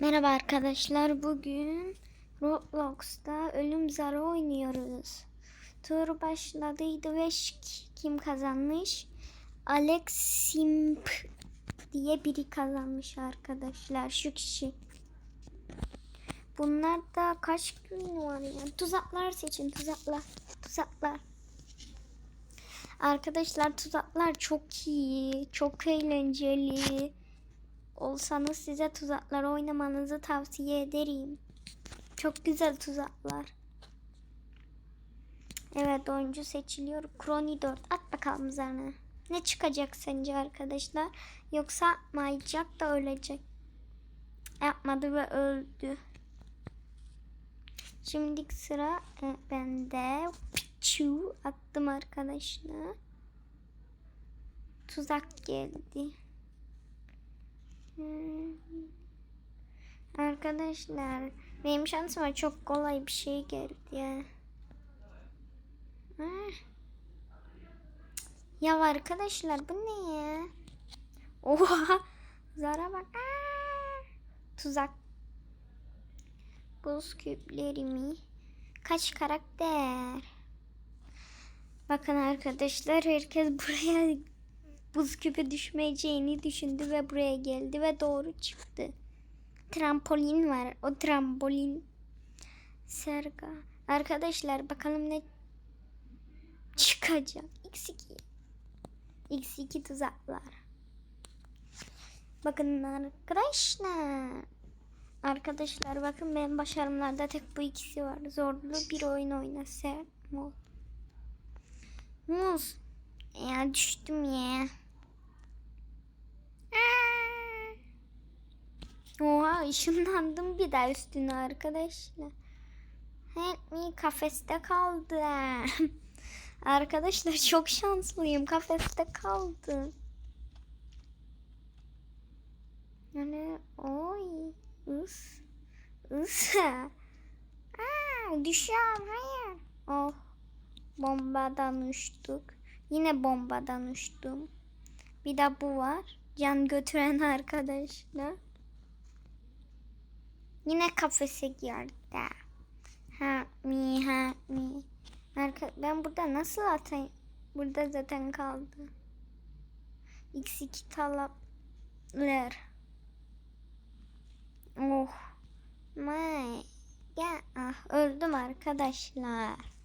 Merhaba arkadaşlar. Bugün Roblox'ta ölüm zarı oynuyoruz. Tur başladıydı ve kim kazanmış? Alex Simp diye biri kazanmış arkadaşlar. Şu kişi. Bunlar da kaç gün var ya? Tuzaklar seçin. Tuzaklar. Tuzaklar. Arkadaşlar tuzaklar çok iyi. Çok eğlenceli olsanız size tuzaklar oynamanızı tavsiye ederim. Çok güzel tuzaklar. Evet oyuncu seçiliyor. Kroni 4. At bakalım üzerine. Ne çıkacak sence arkadaşlar? Yoksa mayacak da ölecek. Yapmadı ve öldü. Şimdi sıra e, bende. Pichu attım arkadaşlar. Tuzak geldi. Arkadaşlar benim şansıma çok kolay bir şey geldi ya. Ah. Ya arkadaşlar bu ne ya? Oha! Zara bak. Aa! Tuzak. Buz küplerimi. Kaç karakter? Bakın arkadaşlar herkes buraya buz küpü düşmeyeceğini düşündü ve buraya geldi ve doğru çıktı. Trampolin var. O trampolin. Serga. Arkadaşlar bakalım ne çıkacak. X2. X2 tuzaklar. Bakın arkadaşlar. Arkadaşlar bakın benim başarımlarda tek bu ikisi var. Zorlu bir oyun oyna. Ser. Muz. Ya düştüm ya. Aa! Oha ışınlandım bir daha üstüne arkadaşlar. Help me kafeste kaldı. arkadaşlar çok şanslıyım kafeste kaldım. Yani oy ıs ıs. Aa, düşüyorum hayır. Oh bombadan uçtuk. Yine bombadan uçtum. Bir de bu var. Can götüren arkadaşlar. Yine kafese girdi. Help me, help me. Arka, ben burada nasıl atayım? Burada zaten kaldı. X2 talaplar. Oh. My. Ya ah öldüm arkadaşlar.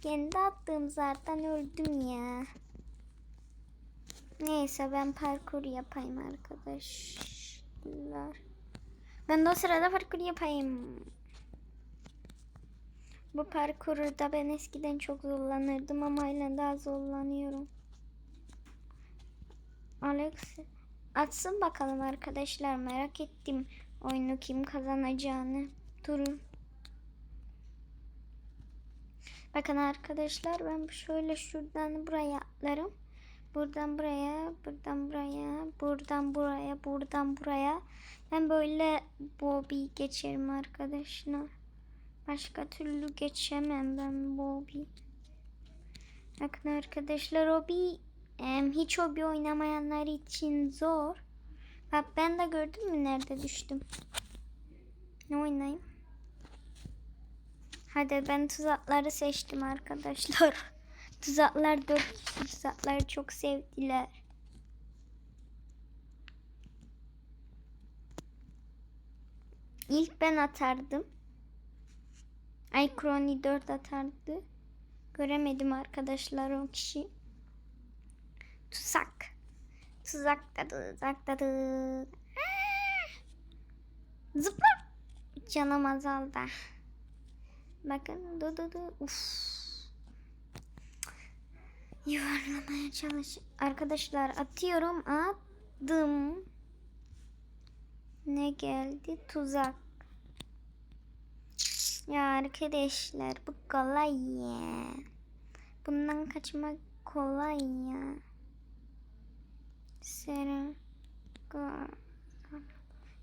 Kendi attığım zaten öldüm ya. Neyse ben parkur yapayım arkadaşlar. Ben de o sırada parkur yapayım. Bu parkurda ben eskiden çok zorlanırdım ama hala daha zorlanıyorum. Alex atsın bakalım arkadaşlar merak ettim oyunu kim kazanacağını. Durun. Bakın arkadaşlar ben şöyle şuradan buraya atlarım. Buradan buraya, buradan buraya, buradan buraya, buradan buraya. Ben böyle Bobby geçerim arkadaşlar. Başka türlü geçemem ben Bobby. Bakın arkadaşlar em, hiç hobi oynamayanlar için zor. Bak ben de gördün mü nerede düştüm. Ne oynayayım? Hadi ben tuzakları seçtim arkadaşlar. Tuzaklar dört tuzakları çok sevdiler. İlk ben atardım. Ay Kroni 4 atardı. Göremedim arkadaşlar o kişi. Tuzak. Tuzakta tuzakta Zıpla. Canım azaldı. Bakın du du du. Uf. Yuvarlamaya çalış. Arkadaşlar atıyorum attım. Ne geldi? Tuzak. Ya arkadaşlar bu kolay ya. Bundan kaçmak kolay ya. Sera.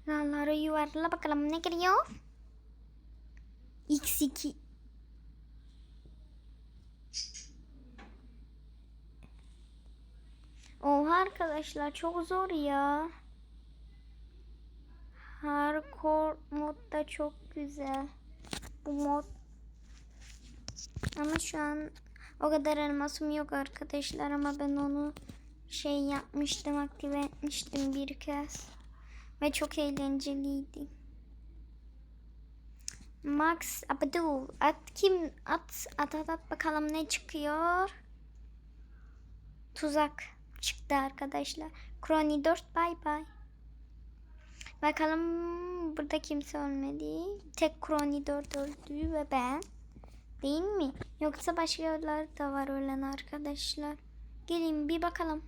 Lalları yuvarla bakalım ne geliyor? X2 Oha arkadaşlar çok zor ya. Hardcore mod da çok güzel. Bu mod. Ama şu an o kadar elmasım yok arkadaşlar ama ben onu şey yapmıştım aktive etmiştim bir kez. Ve çok eğlenceliydi. Max Abdul at kim at at at, at bakalım ne çıkıyor. Tuzak çıktı arkadaşlar. Kroni 4 bay bay. Bakalım burada kimse ölmedi. Tek Kroni 4 öldü ve ben. Değil mi? Yoksa başkaları da var ölen arkadaşlar. Gelin bir bakalım.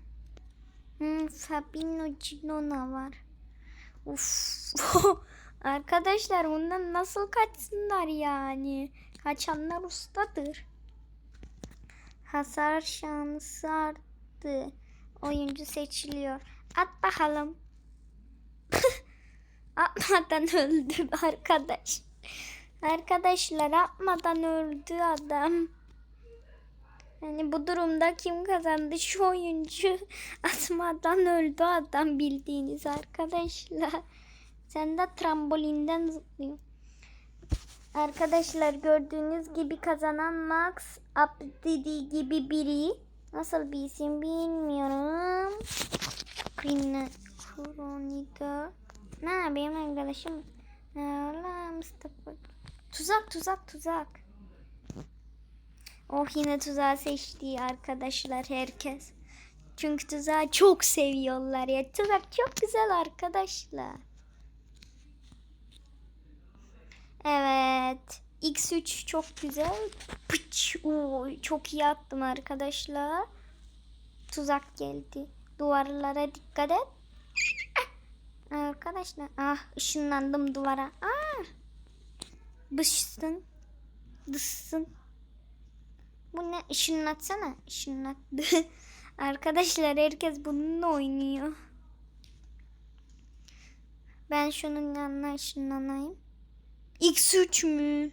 Hmm, Fabino Ginona var. Uf. arkadaşlar bundan nasıl kaçsınlar yani? Kaçanlar ustadır. Hasar şansı arttı. Oyuncu seçiliyor. At bakalım. Atmadan öldü arkadaş. Arkadaşlar atmadan öldü adam. Yani bu durumda kim kazandı? Şu oyuncu atmadan öldü adam bildiğiniz arkadaşlar. Sen de trambolinden zıplıyorsun. Arkadaşlar gördüğünüz gibi kazanan Max Abdidi gibi biri. Nasıl bir isim bilmiyorum. Krine Kroniga. Ne benim arkadaşım. Allah Mustafa. Tuzak tuzak tuzak. Oh yine tuzağı seçti arkadaşlar herkes. Çünkü tuzağı çok seviyorlar ya. Tuzak çok güzel arkadaşlar. Evet. X3 çok güzel. Pıç. Oo, çok iyi attım arkadaşlar. Tuzak geldi. Duvarlara dikkat et. Arkadaşlar. Ah ışınlandım duvara. Ah. Dışsın. Dışsın. Bu ne? Işınlatsana. Işınlattı. Arkadaşlar herkes bununla oynuyor. Ben şunun yanına ışınlanayım. X3 mü?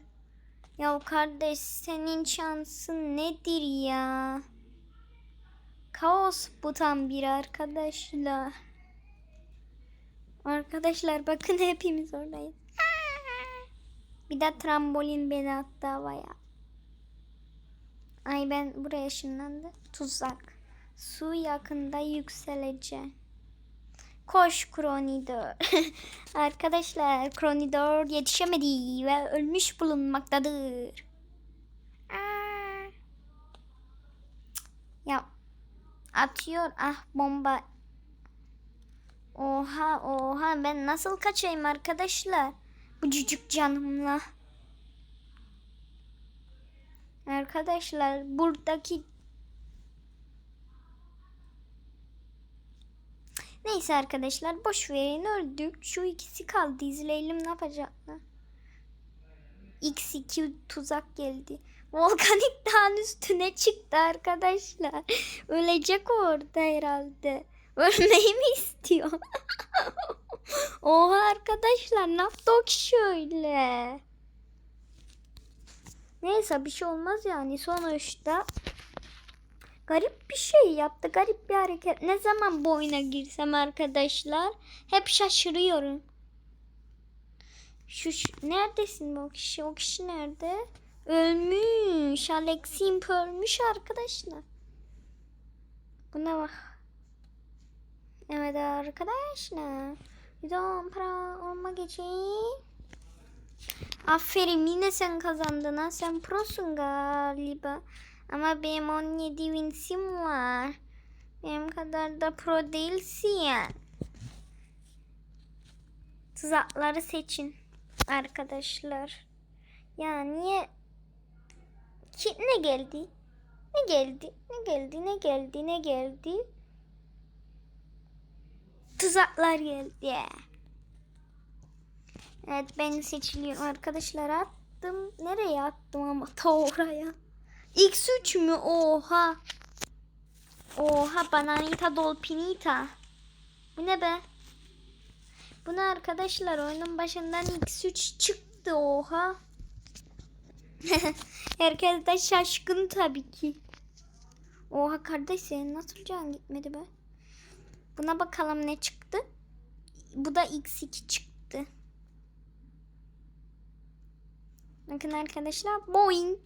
Ya kardeş senin şansın nedir ya? Kaos bu tam bir arkadaşlar. Arkadaşlar bakın hepimiz oradayız. Bir de trambolin beni attı havaya. Ay ben buraya ışınlandı. Tuzak. Su yakında yükselecek. Koş Kronidor. Arkadaşlar Kronidor yetişemedi ve ölmüş bulunmaktadır. Aa. Ya atıyor ah bomba. Oha oha ben nasıl kaçayım arkadaşlar? Bu cücük canımla. Arkadaşlar buradaki Neyse arkadaşlar boş verin öldük. Şu ikisi kaldı. İzleyelim ne yapacaklar. X2 tuzak geldi. Volkanik dağın üstüne çıktı arkadaşlar. Ölecek orada herhalde. Ölmeyi mi istiyor? Oha arkadaşlar ne yaptı o kişi öyle? Neyse bir şey olmaz yani sonuçta garip bir şey yaptı. Garip bir hareket. Ne zaman bu oyuna girsem arkadaşlar hep şaşırıyorum. Şu, neredesin bu kişi? O kişi nerede? Ölmüş. Alex ölmüş arkadaşlar. Buna bak. Evet arkadaşlar. Videom para olmak için. Aferin yine sen kazandın ha. Sen prosun galiba. Ama benim 17 winsim var. Benim kadar da pro değilsin. Tuzakları seçin arkadaşlar. Ya niye ki ne geldi? Ne geldi? Ne geldi? Ne geldi? Ne geldi? Tuzaklar geldi. Evet ben seçiliyorum arkadaşlar attım. Nereye attım ama ta oraya. X3 mü? Oha. Oha bananita dolpinita. Bu ne be? Bu ne arkadaşlar? Oyunun başından X3 çıktı oha. Herkes de şaşkın tabii ki. Oha kardeş senin nasıl can gitmedi be? Buna bakalım ne çıktı. Bu da X2 çıktı. Bakın arkadaşlar Boeing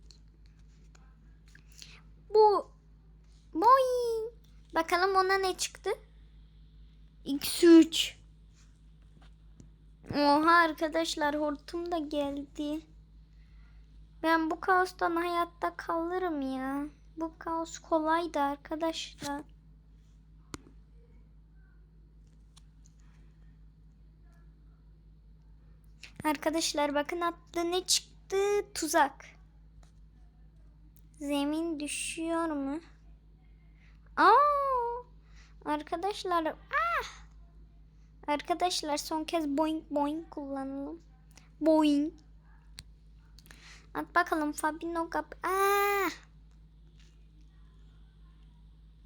bu boing. Bakalım ona ne çıktı? X3. Oha arkadaşlar hortum da geldi. Ben bu kaostan hayatta kalırım ya. Bu kaos kolaydı arkadaşlar. Arkadaşlar bakın atlı ne çıktı? Tuzak. Zemin düşüyor mu? Aa! Arkadaşlar ah! Arkadaşlar son kez boing boing kullanalım. Boing. At bakalım Fabino Gap. Ah!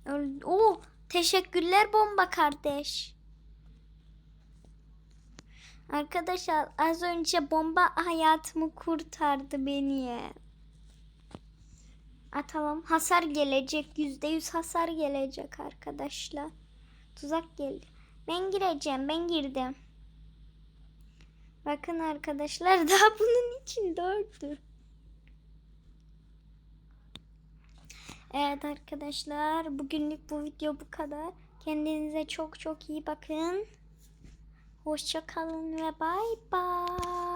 Öldü. Oo, teşekkürler bomba kardeş. Arkadaşlar az önce bomba hayatımı kurtardı beni. Atalım. Hasar gelecek. Yüzde yüz hasar gelecek arkadaşlar. Tuzak geldi. Ben gireceğim. Ben girdim. Bakın arkadaşlar daha bunun için dördü. Evet arkadaşlar bugünlük bu video bu kadar. Kendinize çok çok iyi bakın. Hoşça kalın ve bay bay.